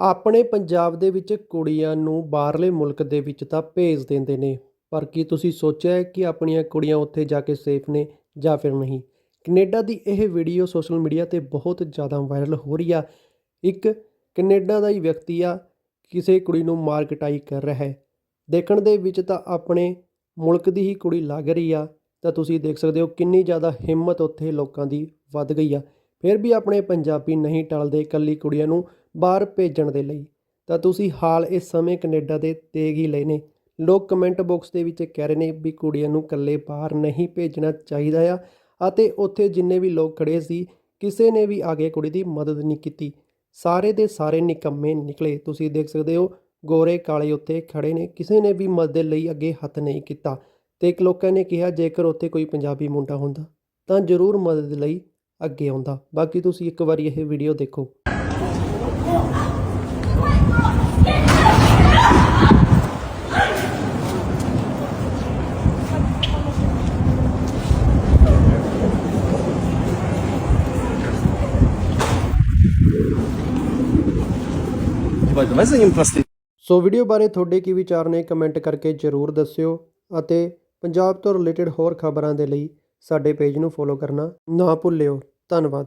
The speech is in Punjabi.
ਆਪਣੇ ਪੰਜਾਬ ਦੇ ਵਿੱਚ ਕੁੜੀਆਂ ਨੂੰ ਬਾਹਰਲੇ ਮੁਲਕ ਦੇ ਵਿੱਚ ਤਾਂ ਭੇਜ ਦਿੰਦੇ ਨੇ, ਪਰ ਕੀ ਤੁਸੀਂ ਸੋਚਿਆ ਹੈ ਕਿ ਆਪਣੀਆਂ ਕੁੜੀਆਂ ਉੱਥੇ ਜਾ ਕੇ ਸੇਫ ਨੇ ਜਾਂ ਫਿਰ ਨਹੀਂ? ਕੈਨੇਡਾ ਦੀ ਇਹ ਵੀਡੀਓ ਸੋਸ਼ਲ ਮੀਡੀਆ ਤੇ ਬਹੁਤ ਜ਼ਿਆਦਾ ਵਾਇਰਲ ਹੋ ਰਹੀ ਆ। ਇੱਕ ਕੈਨੇਡਾ ਦਾ ਹੀ ਵਿਅਕਤੀ ਆ, ਕਿਸੇ ਕੁੜੀ ਨੂੰ ਮਾਰ ਕਟਾਈ ਕਰ ਰਿਹਾ ਹੈ। ਦੇਖਣ ਦੇ ਵਿੱਚ ਤਾਂ ਆਪਣੇ ਮੁਲਕ ਦੀ ਹੀ ਕੁੜੀ ਲੱਗ ਰਹੀ ਆ, ਤਾਂ ਤੁਸੀਂ ਦੇਖ ਸਕਦੇ ਹੋ ਕਿੰਨੀ ਜ਼ਿਆਦਾ ਹਿੰਮਤ ਉੱਥੇ ਲੋਕਾਂ ਦੀ ਵੱਧ ਗਈ ਆ। ਫਿਰ ਵੀ ਆਪਣੇ ਪੰਜਾਬੀ ਨਹੀਂ ਟਲਦੇ ਇਕੱਲੀ ਕੁੜੀਆਂ ਨੂੰ ਬਾਹਰ ਭੇਜਣ ਦੇ ਲਈ। ਤਾਂ ਤੁਸੀਂ ਹਾਲ ਇਸ ਸਮੇਂ ਕੈਨੇਡਾ ਦੇ ਤੇਗ ਹੀ ਲਏ ਨੇ। ਲੋਕ ਕਮੈਂਟ ਬਾਕਸ ਦੇ ਵਿੱਚ ਕਹਿ ਰਹੇ ਨੇ ਵੀ ਕੁੜੀਆਂ ਨੂੰ ਇਕੱਲੇ ਬਾਹਰ ਨਹੀਂ ਭੇਜਣਾ ਚਾਹੀਦਾ ਆ ਅਤੇ ਉੱਥੇ ਜਿੰਨੇ ਵੀ ਲੋਕ ਖੜੇ ਸੀ, ਕਿਸੇ ਨੇ ਵੀ ਆ ਕੇ ਕੁੜੀ ਦੀ ਮਦਦ ਨਹੀਂ ਕੀਤੀ। ਸਾਰੇ ਦੇ ਸਾਰੇ ਨਿਕੰਮੇ ਨਿਕਲੇ। ਤੁਸੀਂ ਦੇਖ ਸਕਦੇ ਹੋ, ਗੋਰੇ ਕਾਲੇ ਉੱਤੇ ਖੜੇ ਨੇ। ਕਿਸੇ ਨੇ ਵੀ ਮਦਦ ਲਈ ਅੱਗੇ ਹੱਥ ਨਹੀਂ ਕੀਤਾ। ਤੇ ਇੱਕ ਲੋਕਾਂ ਨੇ ਕਿਹਾ, ਜੇਕਰ ਉੱਥੇ ਕੋਈ ਪੰਜਾਬੀ ਮੁੰਡਾ ਹੁੰਦਾ, ਤਾਂ ਜ਼ਰੂਰ ਮਦਦ ਲਈ ਅੱਗੇ ਆਉਂਦਾ। ਬਾਕੀ ਤੁਸੀਂ ਇੱਕ ਵਾਰੀ ਇਹ ਵੀਡੀਓ ਦੇਖੋ। Weißt du, ਸੋ ਵੀਡੀਓ ਬਾਰੇ ਤੁਹਾਡੇ ਕੀ ਵਿਚਾਰ ਨੇ ਕਮੈਂਟ ਕਰਕੇ ਜ਼ਰੂਰ ਦੱਸਿਓ ਅਤੇ ਪੰਜਾਬ ਤੋਂ ਰਿਲੇਟਡ ਹੋਰ ਖਬਰਾਂ ਦੇ ਲਈ ਸਾਡੇ ਪੇਜ ਨੂੰ ਫੋਲੋ ਕਰਨਾ ਨਾ ਭੁੱਲਿਓ। ਧੰਨਵਾਦ।